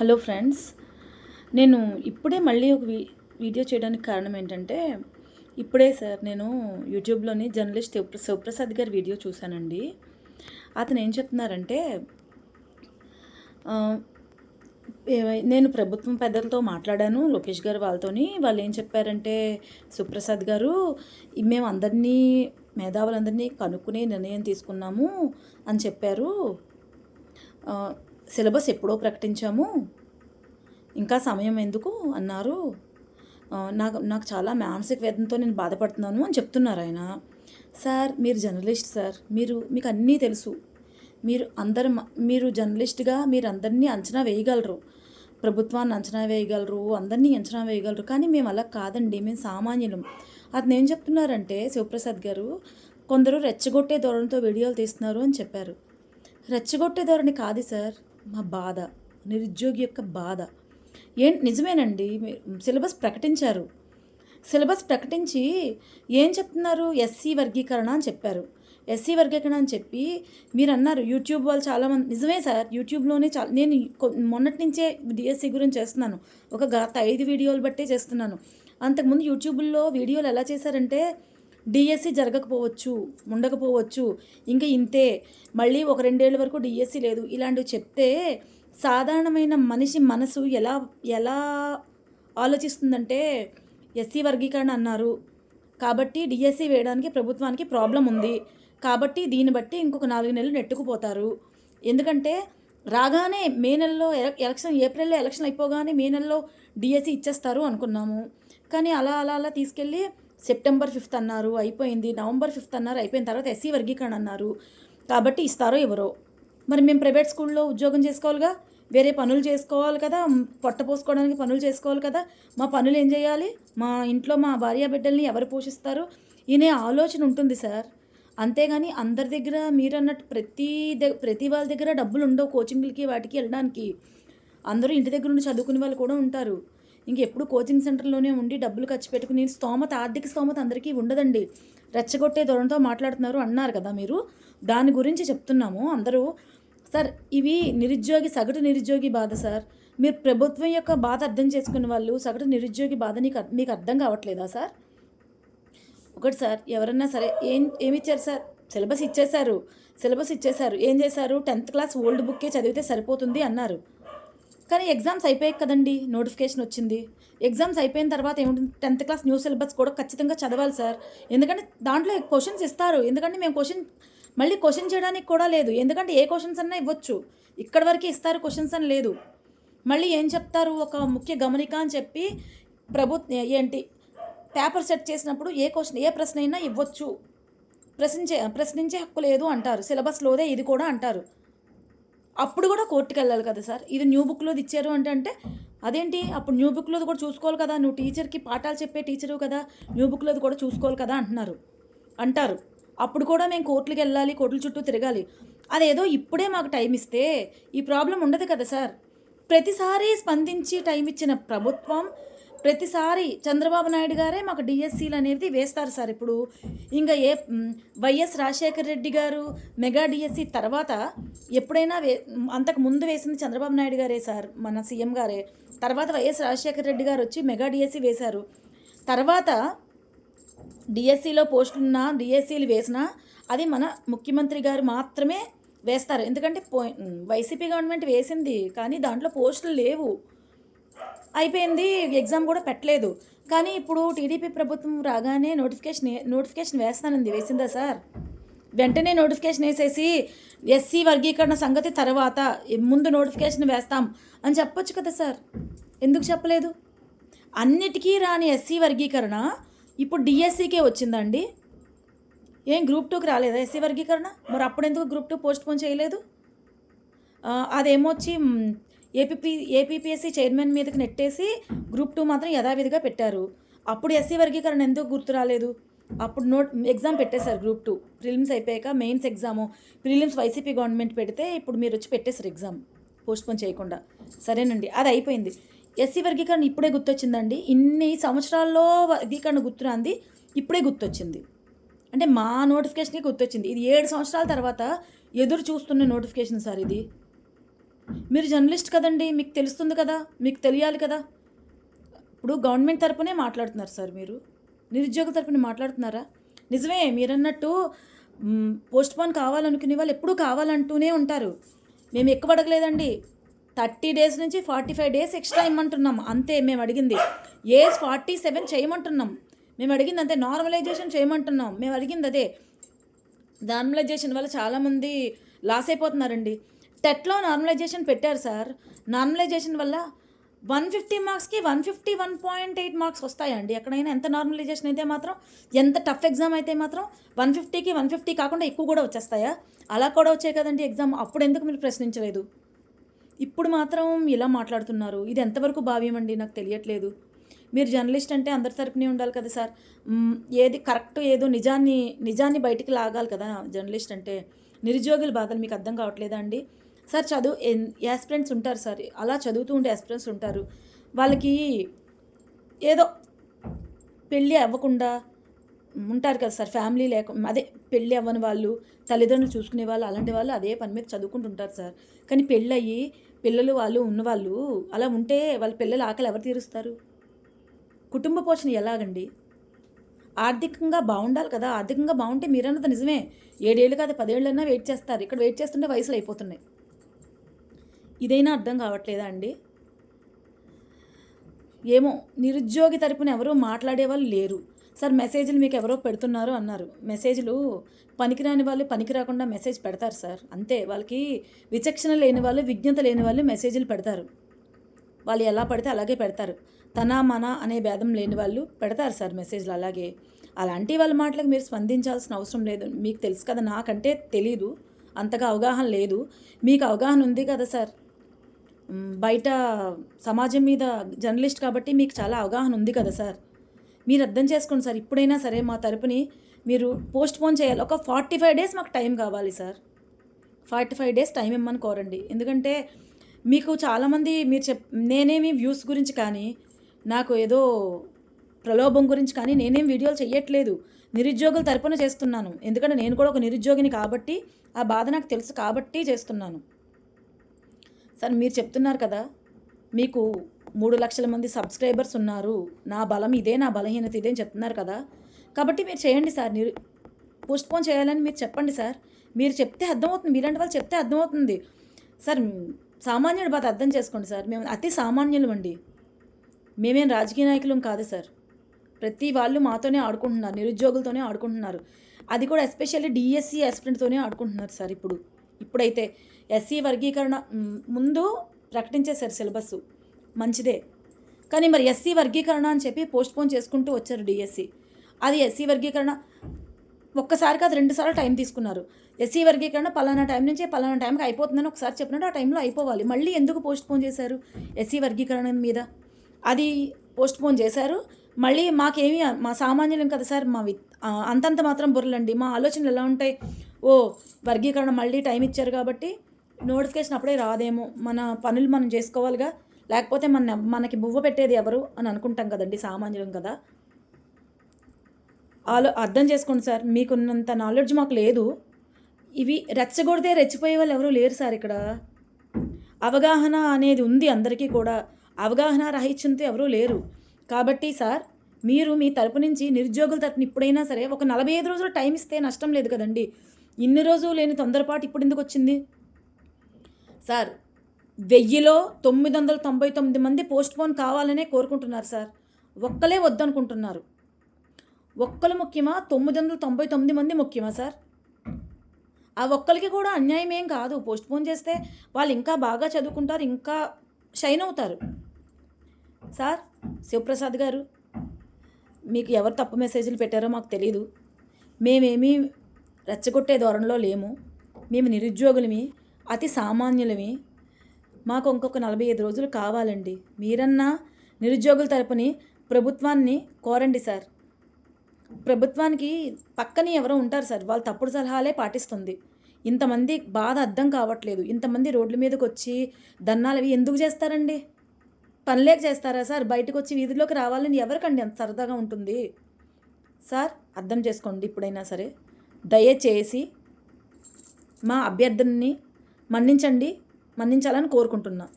Hello friends నేను ఇప్పుడే మళ్ళీ ఒక వీ వీడియో చేయడానికి కారణం ఏంటంటే ఇప్పుడే సార్ నేను యూట్యూబ్లోని జర్నలిస్ట్ శివప్రసాద్ గారి వీడియో చూశానండి. అతను ఏం చెప్తున్నారంటే నేను ప్రభుత్వం పెద్దలతో మాట్లాడాను లోకేష్ గారు వాళ్ళతోని. వాళ్ళు ఏం చెప్పారంటే సుప్రసాద్ గారు మేము అందరినీ మేధావులందరినీ కనుక్కునే నిర్ణయం తీసుకున్నాము అని చెప్పారు. సిలబస్ ఎప్పుడో ప్రకటించాము. ఇంకా సమయం ఎందుకు అన్నారు. నాకు నాకు చాలా మానసిక వేదంతో నేను బాధపడుతున్నాను అని చెప్తున్నారు ఆయన. సార్ మీరు జర్నలిస్ట్ సార్. మీరు మీకు అన్నీ తెలుసు. మీరు అందరు మీరు జర్నలిస్ట్గా మీరు అందరినీ అంచనా వేయగలరు. ప్రభుత్వాన్ని అంచనా వేయగలరు అందరినీ అంచనా వేయగలరు. కానీ మేము అలా కాదండి. మేము సామాన్యులం. అతను ఏం చెప్తున్నారంటే శివప్రసాద్ గారు కొందరు రెచ్చగొట్టే ధోరణితో వీడియోలు తీస్తున్నారు అని చెప్పారు. రెచ్చగొట్టే ధోరణి కాదు సార్. మా బాధ నిరుద్యోగి యొక్క బాధ. ఏం నిజమేనండి సిలబస్ ప్రకటించారు. సిలబస్ ప్రకటించి ఏం చెప్తున్నారు? ఎస్సీ వర్గీకరణ అని చెప్పారు. ఎస్సీ వర్గీకరణ అని చెప్పి మీరు అన్నారు. యూట్యూబ్ వాళ్ళు చాలామంది నిజమే సార్ యూట్యూబ్లోనే చాలా నేను మొన్నటి నుంచే డిఎస్సి గురించి చేస్తున్నాను. ఒక గత ఐదు వీడియోలు బట్టే చేస్తున్నాను. అంతకుముందు యూట్యూబ్లో వీడియోలు ఎలా చేశారంటే డిఎస్సి జరగకపోవచ్చు ఉండకపోవచ్చు ఇంకా ఇంతే. మళ్ళీ ఒక రెండేళ్ళ వరకు డిఎస్సి లేదు. ఇలాంటివి చెప్తే సాధారణమైన మనిషి మనసు ఎలా ఎలా ఆలోచిస్తుందంటే ఎస్సీ వర్గీకరణ అన్నారు. కాబట్టి డిఎస్సి వేయడానికి ప్రభుత్వానికి ప్రాబ్లం ఉంది. కాబట్టి దీన్ని బట్టి ఇంకొక నాలుగు నెలలు నెట్టుకుపోతారు. ఎందుకంటే రాగానే మే నెలలో ఎలక్షన్ ఏప్రిల్లో ఎలక్షన్ అయిపోగానే మే నెలలో డిఎస్సి ఇచ్చేస్తారు అనుకున్నాము. కానీ అలా అలా అలా తీసుకెళ్ళి సెప్టెంబర్ ఫిఫ్త్ అన్నారు అయిపోయింది. నవంబర్ ఫిఫ్త్ అన్నారు అయిపోయిన తర్వాత ఎస్సీ వర్గీకరణ అన్నారు. కాబట్టి ఇస్తారో ఎవరో. మరి మేము ప్రైవేట్ స్కూల్లో ఉద్యోగం చేసుకోవాలిగా? వేరే పనులు చేసుకోవాలి కదా? మ్, పొట్ట పోసుకోవడానికి పనులు చేసుకోవాలి కదా? మా పనులు ఏం చేయాలి? మా ఇంట్లో మా భార్య బిడ్డల్ని ఎవరు పోషిస్తారు? ఈయన ఆలోచన ఉంటుంది సార్. అంతేగాని అందరి దగ్గర మీరు అన్నట్టు ప్రతి దగ్గర ప్రతి వాళ్ళ దగ్గర డబ్బులు ఉండవు కోచింగ్లకి వాటికి వెళ్ళడానికి. అందరూ ఇంటి దగ్గర ఉండి చదువుకునే వాళ్ళు కూడా ఉంటారు. ఇంకెప్పుడు కోచింగ్ సెంటర్లోనే ఉండి డబ్బులు ఖర్చు పెట్టుకుని స్తోమత ఆర్థిక స్తోమత అందరికీ ఉండదండి. రెచ్చగొట్టే ధోరణితో మాట్లాడుతున్నారు అన్నారు కదా మీరు. దాని గురించి చెప్తున్నాము. అందరూ సార్ ఇవి నిరుద్యోగి సగటు నిరుద్యోగి బాధ సార్. మీరు ప్రభుత్వం యొక్క బాధ అర్థం చేసుకునే వాళ్ళు సగటు నిరుద్యోగి బాధ నీకు మీకు అర్థం కావట్లేదా సార్? ఒకటి సార్ ఎవరన్నా సరే ఏం ఏమి ఇచ్చారు సార్? సిలబస్ ఇచ్చేశారు. సిలబస్ ఇచ్చేశారు. ఏం చేశారు? టెన్త్ క్లాస్ ఓల్డ్ బుక్కే చదివితే సరిపోతుంది అన్నారు. కానీ ఎగ్జామ్స్ అయిపోయాయి కదండి నోటిఫికేషన్ వచ్చింది. ఎగ్జామ్స్ అయిపోయిన తర్వాత ఏముంటుంది టెన్త్ క్లాస్ న్యూ సిలబస్ కూడా ఖచ్చితంగా చదవాలి సార్. ఎందుకంటే దాంట్లో క్వశ్చన్స్ ఇస్తారు. ఎందుకంటే మేము క్వశ్చన్ మళ్ళీ క్వశ్చన్ చేయడానికి కూడా లేదు. ఎందుకంటే ఏ క్వశ్చన్స్ అన్నా ఇవ్వచ్చు. ఇక్కడ వరకే ఇస్తారు క్వశ్చన్స్ అని లేదు. మళ్ళీ ఏం చెప్తారు? ఒక ముఖ్య గమనిక అని చెప్పి ప్రభుత్వ ఏంటి పేపర్ సెట్ చేసినప్పుడు ఏ క్వశ్చన్ ఏ ప్రశ్న అయినా ఇవ్వచ్చు. ప్రశ్నించే ప్రశ్నించే హక్కు లేదు అంటారు. సిలబస్లోదే ఇది కూడా అంటారు. అప్పుడు కూడా కోర్టుకి వెళ్ళాలి కదా సార్. ఇది న్యూ బుక్లోది ఇచ్చారు అంటే అంటే అదేంటి? అప్పుడు న్యూ బుక్లోది కూడా చూసుకోవాలి కదా. నువ్వు టీచర్కి పాఠాలు చెప్పే టీచరు కదా. న్యూ బుక్లోది కూడా చూసుకోవాలి కదా అంటున్నారు. అంటారు. అప్పుడు కూడా మేము కోర్టులకు వెళ్ళాలి కోర్టుల చుట్టూ తిరగాలి. అదేదో ఇప్పుడే మాకు టైం ఇస్తే ఈ ప్రాబ్లం ఉండదు కదా సార్. ప్రతిసారి స్పందించి టైం ఇచ్చిన ప్రభుత్వం ప్రతిసారి చంద్రబాబు నాయుడు గారే మాకు డిఎస్సీలు అనేది వేస్తారు సార్. ఇప్పుడు ఇంకా ఏ వైఎస్ రాజశేఖర రెడ్డి గారు మెగా డిఎస్సి తర్వాత ఎప్పుడైనా వే అంతకు ముందు వేసింది చంద్రబాబు నాయుడు గారే సార్ మన సీఎం గారే. తర్వాత వైఎస్ రాజశేఖర రెడ్డి గారు వచ్చి మెగా డిఎస్సి వేశారు. తర్వాత డిఎస్సిలో పోస్టులున్న డిఎస్సీలు వేసినా అది మన ముఖ్యమంత్రి గారు మాత్రమే వేస్తారు. ఎందుకంటే పో వైసీపీ గవర్నమెంట్ వేసింది కానీ దాంట్లో పోస్టులు లేవు. అయిపోయింది ఎగ్జామ్ కూడా పెట్టలేదు. కానీ ఇప్పుడు టీడీపీ ప్రభుత్వం రాగానే నోటిఫికేషన్ నోటిఫికేషన్ వేస్తానంది వేసిందా సార్? వెంటనే నోటిఫికేషన్ వేసేసి ఎస్సీ వర్గీకరణ సంగతి తర్వాత ముందు నోటిఫికేషన్ వేస్తాం అని చెప్పొచ్చు కదా సార్. ఎందుకు చెప్పలేదు? అన్నిటికీ రాని ఎస్సీ వర్గీకరణ ఇప్పుడు డిఎస్సికే వచ్చిందండి. ఏం గ్రూప్ టూకి రాలేదా ఎస్సీ వర్గీకరణ? మరి అప్పుడు ఎందుకు గ్రూప్ టూ పోస్ట్ పోన్ చేయలేదు అదేమొచ్చి ఏపీపీ ఏపీపీఎస్సీ చైర్మన్ మీదకి నెట్టేసి గ్రూప్ టూ మాత్రం యథావిధిగా పెట్టారు. అప్పుడు ఎస్సీ వర్గీకరణ ఎందుకు గుర్తు రాలేదు? అప్పుడు నోట్ ఎగ్జామ్ పెట్టేశారు గ్రూప్ టూ. ప్రిలిమ్స్ అయిపోయాక mains exam. Prelims YCP government పెడితే ఇప్పుడు మీరు వచ్చి పెట్టేశారు ఎగ్జామ్. పోస్ట్పోన్ చేయకుండా. సరేనండి అది అయిపోయింది. ఎస్సీ వర్గీకరణ ఇప్పుడే గుర్తొచ్చిందండి. ఇన్ని సంవత్సరాల్లో వర్గీకరణ గుర్తురాంది ఇప్పుడే గుర్తొచ్చింది. అంటే మా నోటిఫికేషన్కి గుర్తొచ్చింది. ఇది ఏడు సంవత్సరాల తర్వాత ఎదురు చూస్తున్న నోటిఫికేషన్ సార్ ఇది. మీరు జర్నలిస్ట్ కదండి మీకు తెలుస్తుంది కదా మీకు తెలియాలి కదా. ఇప్పుడు గవర్నమెంట్ తరపునే మాట్లాడుతున్నారు సార్ మీరు. నిరుద్యోగ తరపున మాట్లాడుతున్నారా? నిజమే మీరన్నట్టు పోస్ట్ పోన్ కావాలనుకునే వాళ్ళు ఎప్పుడూ కావాలంటూనే ఉంటారు. మేము ఎక్కువ అడగలేదండి. థర్టీ డేస్ నుంచి ఫార్టీ ఫైవ్ డేస్ ఎక్స్ట్రా ఇమ్మంటున్నాం. అంతే మేము అడిగింది. ఏజ్ ఫార్టీ సెవెన్ చేయమంటున్నాం. మేము అడిగింది అంతే నార్మలైజేషన్ చేయమంటున్నాం. మేము అడిగింది అదే. నార్మలైజేషన్ వల్ల చాలామంది లాస్ అయిపోతున్నారండి. టెట్లో నార్మలైజేషన్ పెట్టారు సార్ నార్మలైజేషన్ వల్ల వన్ ఫిఫ్టీ మార్క్స్కి one fifty one point eight marks వస్తాయండి. ఎక్కడైనా ఎంత నార్మలైజేషన్ అయితే మాత్రం ఎంత టఫ్ ఎగ్జామ్ అయితే మాత్రం వన్ ఫిఫ్టీకి వన్ ఫిఫ్టీ కాకుండా ఎక్కువ కూడా వచ్చేస్తాయా? అలా కూడా వచ్చాయి కదండి ఎగ్జామ్ అప్పుడు ఎందుకు మీరు ప్రశ్నించలేదు? ఇప్పుడు మాత్రం ఇలా మాట్లాడుతున్నారు. ఇది ఎంతవరకు భావ్యం అండి? నాకు తెలియట్లేదు. మీరు జర్నలిస్ట్ అంటే అందరి తరపునే ఉండాలి కదా సార్ ఏది కరెక్ట్ ఏదో నిజాన్ని నిజాన్ని బయటికి లాగాలి కదా జర్నలిస్ట్ అంటే. నిరుద్యోగుల బాధలు మీకు అర్థం కావట్లేదా అండి? సార్ చదువు యాస్పిరెంట్స్ ఉంటారు సార్. అలా చదువుతూ ఉండే యాస్పిరెంట్స్ ఉంటారు. వాళ్ళకి ఏదో పెళ్ళి అవ్వకుండా ఉంటారు కదా సార్. ఫ్యామిలీ లేక అదే పెళ్ళి అవ్వని వాళ్ళు తల్లిదండ్రులు చూసుకునే వాళ్ళు అలాంటి వాళ్ళు అదే పని మీద చదువుకుంటుంటారు సార్. కానీ పెళ్ళి అయ్యి పిల్లలు వాళ్ళు ఉన్నవాళ్ళు అలా ఉంటే వాళ్ళ పిల్లల ఆకలి ఎవరు తీరుస్తారు? కుటుంబ పోషణ ఎలాగండి? ఆర్థికంగా బాగుండాలి కదా. ఆర్థికంగా బాగుంటే మీరన్నది నిజమే. ఏడేళ్ళు కాదు పదేళ్ళన్నా వెయిట్ చేస్తారు. ఇక్కడ వెయిట్ చేస్తుంటే వయసులు అయిపోతున్నాయి. ఇదైనా అర్థం కావట్లేదా అండి? ఏమో నిరుద్యోగి తరపున ఎవరూ మాట్లాడే వాళ్ళు లేరు. సార్ మెసేజ్లు మీకు ఎవరో పెడుతున్నారు అన్నారు. మెసేజ్లు పనికిరాని వాళ్ళు పనికి రాకుండా మెసేజ్ పెడతారు సార్. అంతే వాళ్ళకి విచక్షణ లేని వాళ్ళు విజ్ఞత లేని వాళ్ళు మెసేజ్లు పెడతారు. వాళ్ళు ఎలా పడితే అలాగే పెడతారు. తన మన అనే భేదం లేని వాళ్ళు పెడతారు సార్ మెసేజ్లు అలాగే. అలాంటి వాళ్ళ మాటలకు మీరు స్పందించాల్సిన అవసరం లేదు. మీకు తెలుసు కదా నాకంటే తెలీదు. అంతగా అవగాహన లేదు. మీకు అవగాహన ఉంది కదా సార్. బయట సమాజం మీద జర్నలిస్ట్ కాబట్టి మీకు చాలా అవగాహన ఉంది కదా సార్. మీరు అర్థం చేసుకోండి సార్ ఇప్పుడైనా సరే మా తరపుని మీరు పోస్ట్ పోన్ చేయాలి. ఒక ఫార్టీ ఫైవ్ డేస్ మాకు టైం కావాలి sir. Forty five days time ఇమ్మని కోరండి. ఎందుకంటే మీకు చాలామంది మీరు చెప్ నేనేమి వ్యూస్ గురించి కానీ నాకు ఏదో ప్రలోభం గురించి కానీ నేనేం వీడియోలు చేయట్లేదు నిరుద్యోగుల తరపున చేస్తున్నాను. ఎందుకంటే నేను కూడా ఒక నిరుద్యోగిని కాబట్టి ఆ బాధ నాకు తెలుసు కాబట్టి చేస్తున్నాను. సార్ మీరు చెప్తున్నారు కదా మీకు మూడు లక్షల మంది సబ్స్క్రైబర్స్ ఉన్నారు నా బలం ఇదే నా బలహీనత ఇదే అని చెప్తున్నారు కదా కాబట్టి మీరు చేయండి సార్ నిరు పోస్ట్ పోన్ చేయాలని మీరు చెప్పండి సార్ మీరు చెప్తే అర్థమవుతుంది మీలాంటి వాళ్ళు చెప్తే అర్థమవుతుంది. సార్ సామాన్యుడి బాధ అర్థం చేసుకోండి సార్ మేము అతి సామాన్యులు అండి మేమేం రాజకీయ నాయకులం కాదు సార్ ప్రతి వాళ్ళు మాతోనే ఆడుకుంటున్నారు నిరుద్యోగులతోనే ఆడుకుంటున్నారు అది కూడా ఎస్పెషల్లీ డిఎస్సి ఆస్పిరెంట్తోనే ఆడుకుంటున్నారు సార్ ఇప్పుడు ఇప్పుడైతే ఎస్సీ వర్గీకరణ ముందు ప్రకటించేశారు సిలబస్ మంచిదే. కానీ మరి ఎస్సీ వర్గీకరణ అని చెప్పి పోస్ట్ పోన్ చేసుకుంటూ వచ్చారు డిఎస్సి. అది ఎస్సీ వర్గీకరణ ఒక్కసారి కాదు రెండుసార్లు టైం తీసుకున్నారు. ఎస్సీ వర్గీకరణ పలానా టైం నుంచి పలానా టైంకి అయిపోతుందని ఒకసారి చెప్పినట్టు ఆ టైంలో అయిపోవాలి. మళ్ళీ ఎందుకు పోస్ట్ పోన్ చేశారు ఎస్సీ వర్గీకరణ మీద? అది పోస్ట్ పోన్ చేశారు. మళ్ళీ మాకేమి మా సామాన్యులం కదా సార్ మా వి అంతంత మాత్రం బుర్రలండి. మా ఆలోచనలు ఎలా ఉంటాయి? ఓ వర్గీకరణ మళ్ళీ టైం ఇచ్చారు కాబట్టి నోటిఫికేషన్ అప్పుడే రాదేమో. మన పనులు మనం చేసుకోవాలిగా. లేకపోతే మన మనకి బువ్వ పెట్టేది ఎవరు అని అనుకుంటాం కదండి సామాన్యులం కదా. ఆలో అర్థం చేసుకోండి సార్. మీకున్నంత నాలెడ్జ్ మాకు లేదు. ఇవి రెచ్చగొడితే రెచ్చిపోయే వాళ్ళు ఎవరూ లేరు సార్ ఇక్కడ. అవగాహన అనేది ఉంది అందరికీ కూడా. అవగాహన రాహిత్యంతో ఎవరూ లేరు. కాబట్టి సార్ మీరు మీ తరపు నుంచి నిరుద్యోగుల తరపున ఇప్పుడైనా సరే ఒక నలభై ఐదు రోజులు టైం ఇస్తే నష్టం లేదు కదండి. ఇన్ని రోజులు లేని తొందరపాటు ఇప్పుడు ఎందుకు వచ్చింది? సార్ వెయ్యిలో తొమ్మిది వందల తొంభై తొమ్మిది మంది పోస్ట్పోన్ కావాలనే కోరుకుంటున్నారు సార్. ఒక్కలే వద్దనుకుంటున్నారు. ఒక్కలు ముఖ్యమా? తొమ్మిది వందల తొంభై తొమ్మిది మంది ముఖ్యమా సార్? ఆ ఒక్కరికి కూడా అన్యాయం ఏం కాదు. పోస్ట్పోన్ చేస్తే వాళ్ళు ఇంకా బాగా చదువుకుంటారు ఇంకా షైన్ అవుతారు. సార్ శివప్రసాద్ గారు మీకు ఎవరు తప్పు మెసేజ్లు పెట్టారో మాకు తెలియదు మేమేమీ రెచ్చగొట్టే ధోరణిలో లేము. మేము నిరుద్యోగులమి. అతి సామాన్యులవి మాకు ఇంకొక నలభై ఐదు రోజులు కావాలండి. మీరన్నా నిరుద్యోగుల తరపుని ప్రభుత్వాన్ని కోరండి సార్. ప్రభుత్వానికి పక్కనే ఎవరో ఉంటారు సార్. వాళ్ళు తప్పుడు సలహాలే పాటిస్తుంది. ఇంతమంది బాధ అర్థం కావట్లేదు. ఇంతమంది రోడ్ల మీదకి వచ్చి దన్నాలు అవి ఎందుకు చేస్తారండి? పనిలేక చేస్తారా సార్? బయటకు వచ్చి వీధిలోకి రావాలని ఎవరికండి అంత సరదాగా ఉంటుంది? సార్ అర్థం చేసుకోండి ఇప్పుడైనా సరే. దయచేసి మా అభ్యర్థనని మన్నించండి మన్నించాలని కోరుకుంటున్నా.